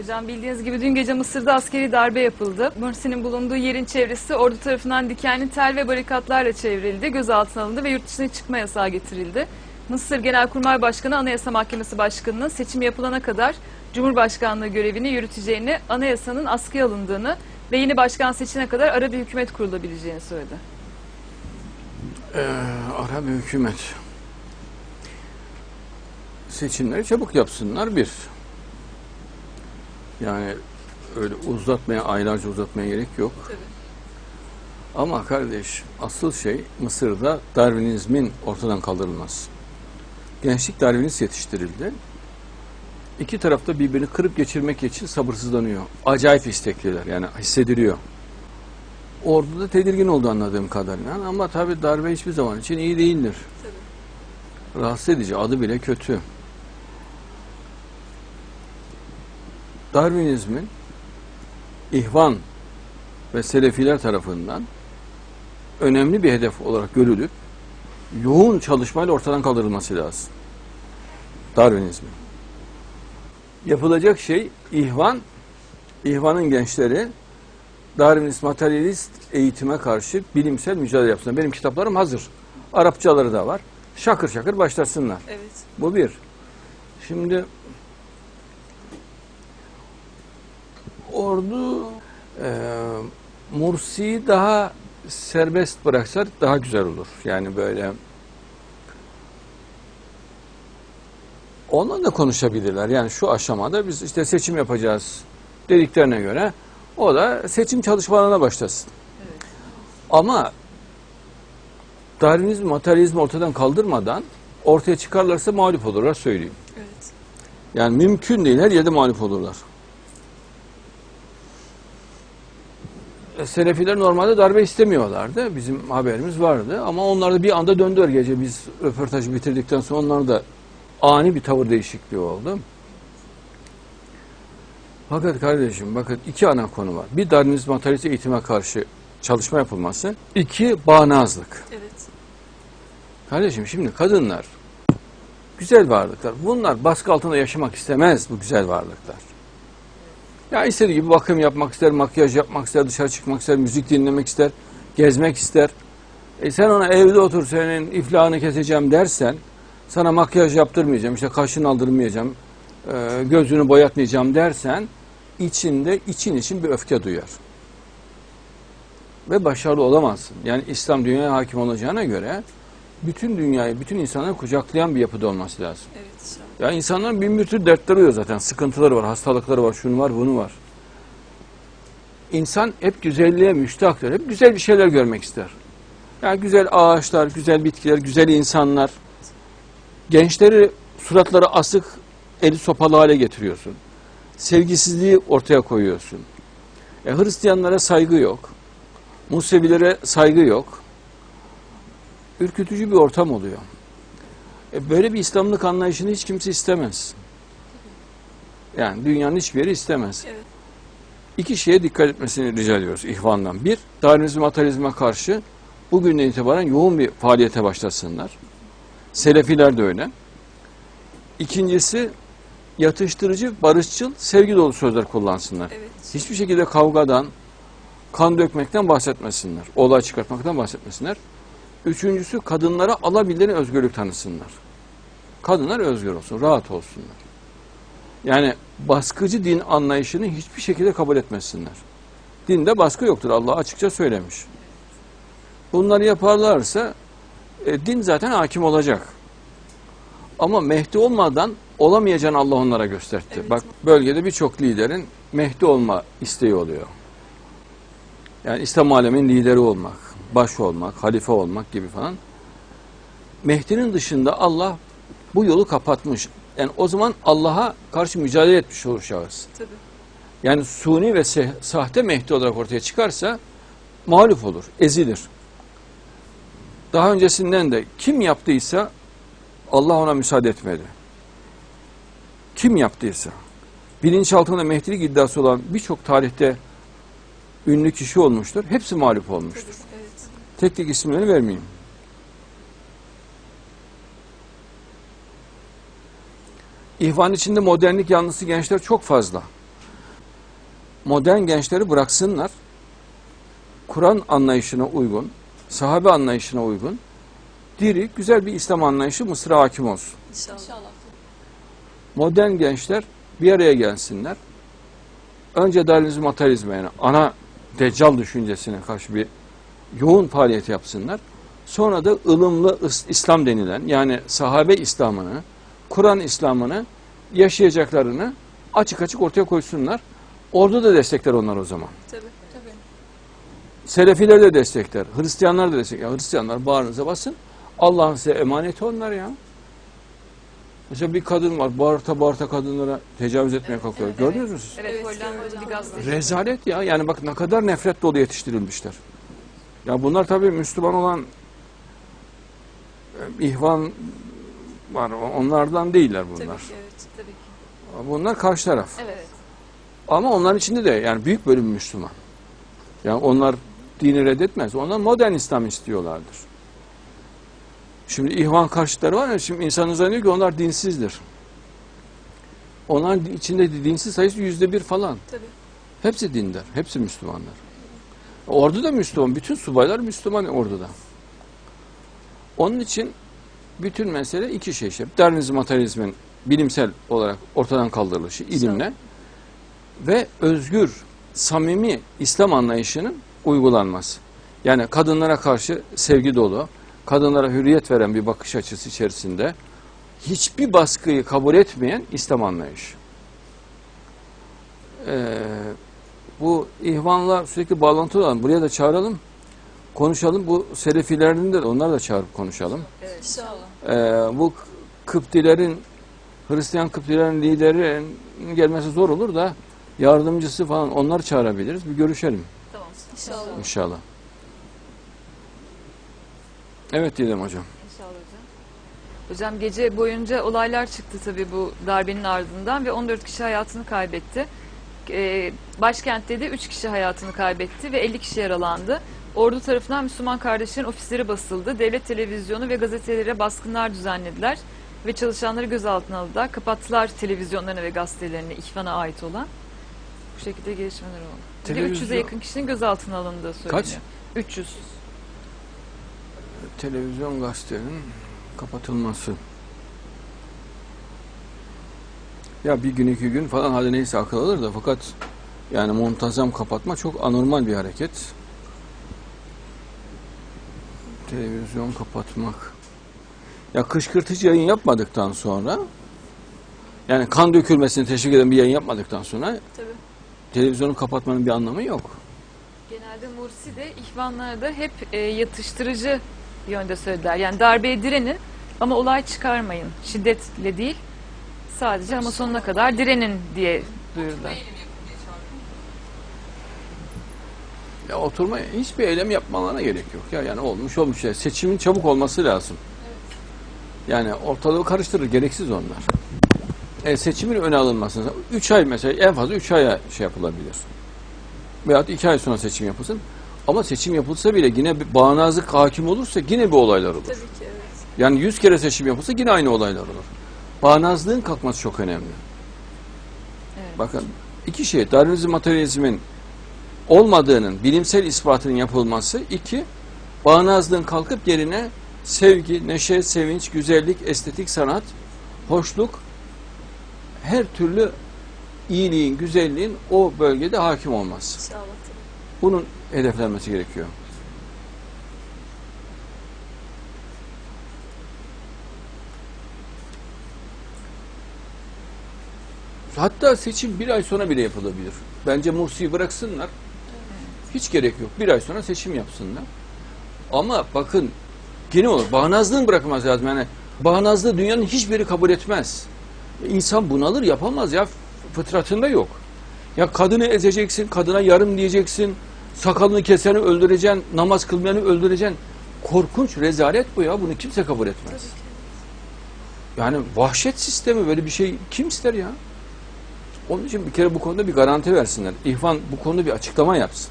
Hocam bildiğiniz gibi dün gece Mısır'da askeri darbe yapıldı. Mursi'nin bulunduğu yerin çevresi ordu tarafından dikenli tel ve barikatlarla çevrildi, gözaltına alındı ve yurt dışına çıkma yasağı getirildi. Mısır Genelkurmay Başkanı Anayasa Mahkemesi Başkanı'nın seçim yapılana kadar Cumhurbaşkanlığı görevini yürüteceğini, anayasanın askıya alındığını ve yeni başkan seçene kadar ara bir hükümet kurulabileceğini söyledi. Ee, ara bir hükümet. Seçimleri çabuk yapsınlar bir. Yani öyle uzatmaya, aylarca uzatmaya gerek yok. Ama kardeş asıl şey Mısır'da Darwinizmin ortadan kaldırılması. Gençlik Darwinist yetiştirildi. İki tarafta birbirini kırıp geçirmek için sabırsızlanıyor. Acayip istekliler yani hissediliyor. Orduda tedirgin oldu anladığım kadarıyla ama tabii darbe hiçbir zaman için iyi değildir. Rahatsız edici, adı bile kötü. Darwinizmin ihvan ve selefiler tarafından önemli bir hedef olarak görülüp yoğun çalışmayla ortadan kaldırılması lazım. Darwinizmin. Yapılacak şey ihvan, ihvanın gençleri Darwinist materyalist eğitime karşı bilimsel mücadele yapsınlar. Benim kitaplarım hazır. Arapçaları da var. Şakır şakır başlasınlar. Evet. Bu bir. Şimdi ordu e, Mursi'yi daha serbest bıraksa daha güzel olur. Yani böyle onunla da konuşabilirler. Yani şu aşamada biz işte seçim yapacağız dediklerine göre o da seçim çalışmalarına başlasın. Ama Darwinizm, materyalizmi ortadan kaldırmadan ortaya çıkarlarsa mağlup olurlar söyleyeyim. Evet. Yani mümkün değil her yerde mağlup olurlar. Selefiler normalde darbe istemiyorlardı. Bizim haberimiz vardı. Ama onlar da bir anda döndüler gece biz röportajı bitirdikten sonra onlar da ani bir tavır değişikliği oldu. Fakat kardeşim bakın iki ana konu var. Bir Darwinizm materyalist eğitime karşı çalışma yapılması. iki bağnazlık. Evet. Kardeşim şimdi kadınlar güzel varlıklar. Bunlar baskı altında yaşamak istemez bu güzel varlıklar. Ya istediği gibi bakım yapmak ister, makyaj yapmak ister, dışarı çıkmak ister, müzik dinlemek ister, gezmek ister. E sen ona evde otur senin iflahını keseceğim dersen, sana makyaj yaptırmayacağım, işte kaşını aldırmayacağım, e, gözünü boyatmayacağım dersen, içinde için için bir öfke duyar. Ve başarılı olamazsın. Yani İslam dünyaya hakim olacağına göre bütün dünyayı, bütün insanları kucaklayan bir yapıda olması lazım. Evet. Ya insanların bin bir tür dertleri oluyor zaten. Sıkıntıları var, hastalıkları var, şunu var, bunu var. İnsan hep güzelliğe müştaktır. Hep güzel bir şeyler görmek ister. Yani güzel ağaçlar, güzel bitkiler, güzel insanlar. Gençleri suratları asık, eli sopalı hale getiriyorsun. Sevgisizliği ortaya koyuyorsun. E, Hristiyanlara saygı yok. Musevilere saygı yok. Ürkütücü bir ortam oluyor. E böyle bir İslamlık anlayışını hiç kimse istemez. Yani dünyanın hiçbir yeri istemez. Evet. İki şeye dikkat etmesini rica ediyoruz ihvandan. Bir, Darwinizm, materyalizme karşı bugünden itibaren yoğun bir faaliyete başlasınlar. Selefiler de öyle. İkincisi, yatıştırıcı, barışçıl, sevgi dolu sözler kullansınlar. Evet. Hiçbir şekilde kavgadan, kan dökmekten bahsetmesinler. Olay çıkartmaktan bahsetmesinler. Üçüncüsü kadınlara alabildiğine özgürlük tanısınlar. Kadınlar özgür olsun, rahat olsunlar. Yani baskıcı din anlayışını hiçbir şekilde kabul etmesinler. Dinde baskı yoktur. Allah açıkça söylemiş. Bunları yaparlarsa e, din zaten hakim olacak. Ama Mehdi olmadan olamayacağını Allah onlara gösterdi. Evet. Bak bölgede birçok liderin Mehdi olma isteği oluyor. Yani İslam alemin lideri olmak, baş olmak, halife olmak gibi falan. Mehdi'nin dışında Allah bu yolu kapatmış. Yani o zaman Allah'a karşı mücadele etmiş olur şahıs. Tabii. Yani suni ve sahte Mehdi olarak ortaya çıkarsa mağlup olur, ezilir. Daha öncesinden de kim yaptıysa Allah ona müsaade etmedi. Kim yaptıysa. Bilinçaltında Mehdilik iddiası olan birçok tarihte ünlü kişi olmuştur. Hepsi mağlup olmuştur. Tabii. Evet. Tek tek isimlerini vermeyeyim. İhvan içinde modernlik yanlısı gençler çok fazla. modern gençleri bıraksınlar. Kur'an anlayışına uygun, sahabe anlayışına uygun, diri, güzel bir İslam anlayışı Mısır'a hakim olsun. İnşallah. Modern gençler bir araya gelsinler. Önce Darwinizm materyalizme yani ana deccal düşüncesine karşı bir yoğun faaliyet yapsınlar. Sonra da ılımlı is- İslam denilen yani sahabe İslam'ını, Kur'an İslam'ını yaşayacaklarını açık açık ortaya koysunlar. Ordu da destekler onlar o zaman. Tabii. Tabii. Selefiler de destekler, Hristiyanlar da destekler. Ya Hristiyanlar bağrınıza basın. Allah'ın size emaneti onlar ya. Mesela bir kadın var, bağırta bağırta kadınlara tecavüz etmeye kalkıyor. evet, Gördünüz mü siz? Evet, Evet. Rezalet ya. Yani bak ne kadar nefret dolu yetiştirilmişler. Ya bunlar tabii Müslüman olan e, ihvan var. Onlardan değiller bunlar. Tabii ki evet. Tabii ki. Bunlar karşı taraf. Evet. Ama onların içinde de yani büyük bölüm Müslüman. Yani onlar dini reddetmez. Onlar modern İslam istiyorlardır. Şimdi ihvan karşıtları var ya, şimdi insanın zannediyor ki onlar dinsizdir. Onların içinde de dinsiz sayısı yüzde bir falan. Tabii. Hepsi dindar, hepsi Müslümanlar. Ordu da Müslüman, bütün subaylar Müslüman orduda. Onun için bütün mesele iki şey işte. Darwinizm, materyalizmin bilimsel olarak ortadan kaldırılışı ilimle ve özgür, samimi İslam anlayışının uygulanması. Yani kadınlara karşı sevgi dolu, kadınlara hürriyet veren bir bakış açısı içerisinde hiçbir baskıyı kabul etmeyen İslam anlayışı. Ee, bu ihvanla sürekli bağlantı olan buraya da çağıralım. Konuşalım. Bu selefilerini de onlar da çağırıp konuşalım. İnşallah. Ee, bu Kıptilerin Hristiyan Kıptilerin liderinin gelmesi zor olur da yardımcısı falan onları çağırabiliriz. Bir görüşelim Tamam. İnşallah. inşallah. Evet Didem hocam. Hocam gece boyunca olaylar çıktı tabii bu darbenin ardından ve 14 kişi hayatını kaybetti. Ee, başkentte de 3 kişi hayatını kaybetti ve 50 kişi yaralandı. Ordu tarafından Müslüman kardeşlerin ofisleri basıldı. Devlet televizyonu ve gazetelere baskınlar düzenlediler ve çalışanları gözaltına aldılar. Kapattılar televizyonlarını ve gazetelerini İhvan'a ait olan. Bu şekilde gelişmeler oldu. De 300'e Televizyon- yakın kişinin gözaltına alındığı söyleniyor. Kaç? 300. Televizyon gazetenin kapatılması. Ya bir gün iki gün falan hadi neyse akıl alır da fakat yani muntazam kapatma çok anormal bir hareket. Televizyon kapatmak. Ya kışkırtıcı yayın yapmadıktan sonra yani kan dökülmesini teşvik eden bir yayın yapmadıktan sonra Tabii. televizyonu kapatmanın bir anlamı yok. Genelde Mursi de ihvanlara da hep e, yatıştırıcı yönde söylediler. Yani darbeye direnin ama olay çıkarmayın. Şiddetle değil sadece ama sonuna kadar direnin diye duyurdular. Ya oturma hiçbir eylem yapmalarına gerek yok ya yani olmuş olmuş ya seçimin çabuk olması lazım. Yani ortalığı karıştırır gereksiz onlar. E, seçimin öne alınması 3 ay mesela en fazla 3 aya şey yapılabilir. Veyahut 2 ay sonra seçim yapılsın. Ama seçim yapılsa bile yine bir bağnazlık hakim olursa yine bir olaylar olur. Tabii ki evet. Yani 100 kere seçim yapılsa yine aynı olaylar olur. Bağnazlığın kalkması çok önemli. Evet. Bakın iki şey Darwinizm materyalizmin olmadığının bilimsel ispatının yapılması iki bağnazlığın kalkıp yerine sevgi, neşe, sevinç, güzellik, estetik sanat, hoşluk her türlü iyiliğin, güzelliğin o bölgede hakim olması. Bunun hedeflenmesi gerekiyor. Hatta seçim bir ay sonra bile yapılabilir. Bence Mursi'yi bıraksınlar. Hiç gerek yok. Bir ay sonra seçim yapsınlar. Ama bakın gene olur. Bağnazlığın bırakılması lazım. Yani bağnazlığı dünyanın hiçbiri kabul etmez. İnsan bunalır yapamaz ya. Fıtratında yok. Ya kadını ezeceksin, kadına yarım diyeceksin, sakalını keseni öldüreceksin, namaz kılmayanı öldüreceksin. Korkunç rezalet bu ya. Bunu kimse kabul etmez. Yani vahşet sistemi böyle bir şey kim ister ya? Onun için bir kere bu konuda bir garanti versinler. İhvan bu konuda bir açıklama yapsın.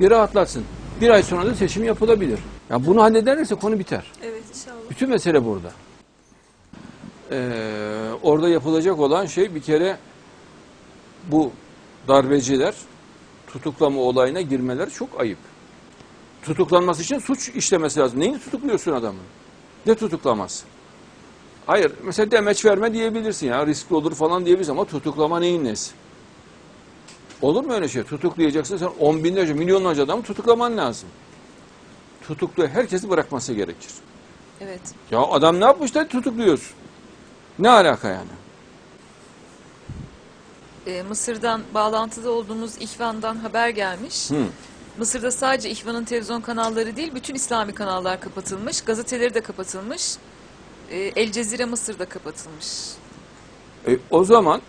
Bir rahatlatsın. Bir ay sonra da seçim yapılabilir. Ya bunu hallederlerse konu biter. Evet inşallah. Bütün mesele burada. Ee, orada yapılacak olan şey bir kere bu darbeciler tutuklama olayına girmeleri çok ayıp. Tutuklanması için suç işlemesi lazım. Neyini tutukluyorsun adamı? Ne tutuklaması? Hayır, mesela demeç verme diyebilirsin ya, riskli olur falan diyebilirsin ama tutuklama neyin nesi? Olur mu öyle şey? Tutuklayacaksın sen on binlerce, milyonlarca adamı tutuklaman lazım. Tutuklu herkesi bırakması gerekir. Evet. Ya adam ne yapmış da tutukluyorsun? Ne alaka yani? Ee, Mısır'dan bağlantıda olduğumuz İhvan'dan haber gelmiş. Hı. Mısır'da sadece İhvan'ın televizyon kanalları değil, bütün İslami kanallar kapatılmış. Gazeteleri de kapatılmış. Ee, El Cezire Mısır'da kapatılmış. E, o zaman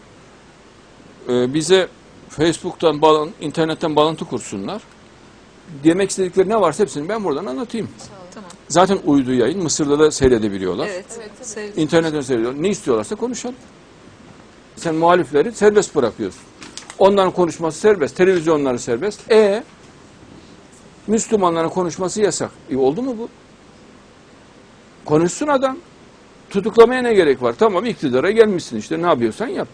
e, bize Facebook'tan, bağlan, internetten bağlantı kursunlar. Demek istedikleri ne varsa hepsini ben buradan anlatayım. Tamam. Zaten uydu yayın. Mısır'da da seyredebiliyorlar. Evet. evet. İnternetten seyrediyorlar. Ne istiyorlarsa konuşalım. Sen muhalifleri serbest bırakıyorsun. Onların konuşması serbest. Televizyonları serbest. E Müslümanların konuşması yasak. E, oldu mu bu? Konuşsun adam. Tutuklamaya ne gerek var? Tamam iktidara gelmişsin işte ne yapıyorsan yap.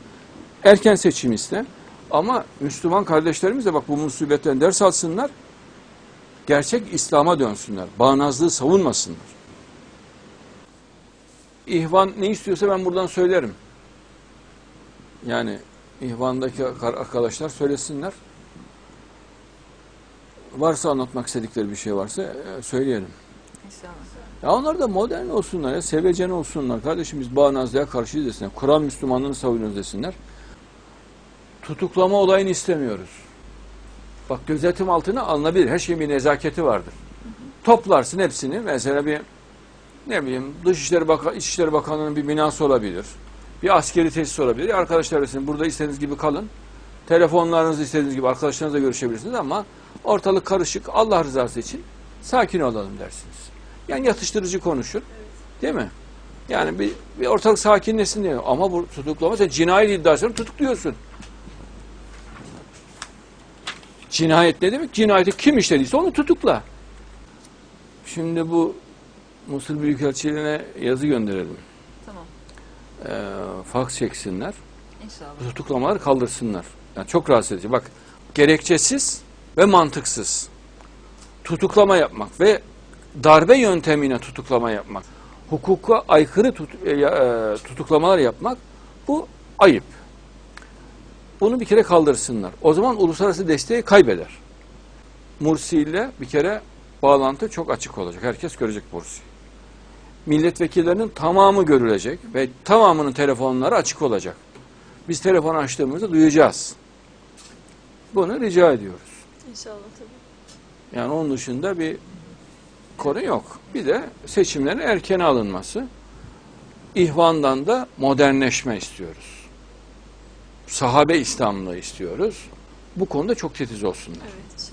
Erken seçim iste. Ama Müslüman kardeşlerimiz de bak bu musibetten ders alsınlar. Gerçek İslam'a dönsünler. Bağnazlığı savunmasınlar. İhvan ne istiyorsa ben buradan söylerim. Yani İhvan'daki arkadaşlar söylesinler. Varsa anlatmak istedikleri bir şey varsa e, söyleyelim. İnşallah. Ya onlar da modern olsunlar ya, sevecen olsunlar. Kardeşim biz bağnazlığa karşıyız desinler. Kur'an Müslümanlığını savunuyoruz desinler. Tutuklama olayını istemiyoruz. Bak gözetim altına alınabilir. Her şeyin bir nezaketi vardır. Toplarsın hepsini. Mesela bir ne bileyim Dışişleri Bakan, İçişleri Bakanlığı'nın bir binası olabilir. Bir askeri tesis olabilir. Arkadaşlar desin burada istediğiniz gibi kalın. Telefonlarınızı istediğiniz gibi arkadaşlarınızla görüşebilirsiniz ama ortalık karışık. Allah rızası için sakin olalım dersiniz. Yani yatıştırıcı konuşun. Değil mi? Yani bir, bir ortalık sakinleşsin diye. Ama bu tutuklama sen cinayet iddiasını tutukluyorsun. Cinayet ne demek? Cinayeti kim işlediyse onu tutukla. Şimdi bu Musul Büyükelçiliğine yazı gönderelim. Tamam. Ee, faks çeksinler. İnşallah. Tutuklamaları kaldırsınlar. Yani çok rahatsız edici. Bak gerekçesiz ve mantıksız tutuklama yapmak ve darbe yöntemine tutuklama yapmak, hukuka aykırı tut, e, e, tutuklamalar yapmak bu ayıp. Bunu bir kere kaldırsınlar. O zaman uluslararası desteği kaybeder. Mursi ile bir kere bağlantı çok açık olacak. Herkes görecek Mursi. Milletvekillerinin tamamı görülecek ve tamamının telefonları açık olacak. Biz telefon açtığımızda duyacağız. Bunu rica ediyoruz. İnşallah tabii. Yani onun dışında bir konu yok. Bir de seçimlerin erken alınması. İhvandan da modernleşme istiyoruz. Sahabe İslamlığı istiyoruz. Bu konuda çok titiz olsunlar. Evet.